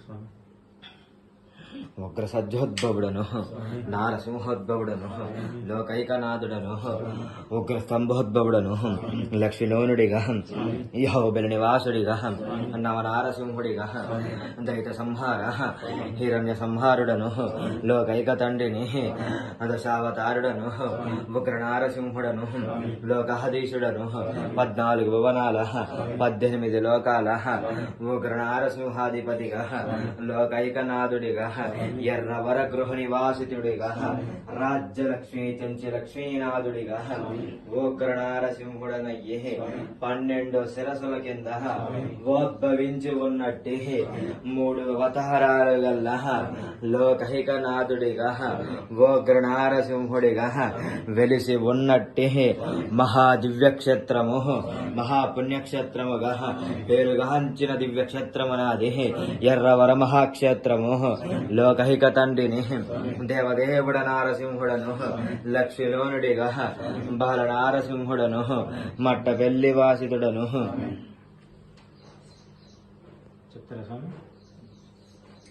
Islam. ఉగ్ర సజ్జోద్భవుడను నారసింహోద్భవుడను లోకైకనాథుడను ఉగ్ర స్తంభోద్భవుడను లక్ష్మిలోనుడిగా యహోబెల నివాసుడిగా నవనారసింహుడిగా దైత సంహార హిరణ్య సంహారుడను లోకైక తండ్రిని దశావతారుడను ఉగ్ర నారసింహుడను లోకహదీశుడను పద్నాలుగు భువనాల పద్దెనిమిది లోకాల ఉగ్ర నారసింహాధిపతిగా లోకైకనాథుడిగా ఎర్రవర గృహ నివాసితుడిగా రాజ్యలక్ష్మి చెంచి లక్ష్మీనాథుడిగా ఉగ్ర నారసింహుడనయ్యే పన్నెండు శిరసుల కింద ఉద్భవించి ఉన్నట్టే మూడు అవతారాలు గల్ల లోకైకనాథుడిగా ఉగ్ర నారసింహుడిగా వెలిసి ఉన్నట్టే మహా దివ్యక్షేత్రము మహాపుణ్యక్షేత్రముగా పేరుగాంచిన దివ్యక్షేత్రమునాది ఎర్రవర మహాక్షేత్రము లోకహిక తండ్రిని దేవదేవుడ నారసింహుడను లక్ష్మిలోనుడిగా బాల నారసింహుడను మట్ట పెళ్ళి వాసితుడను చెప్తారా స్వామి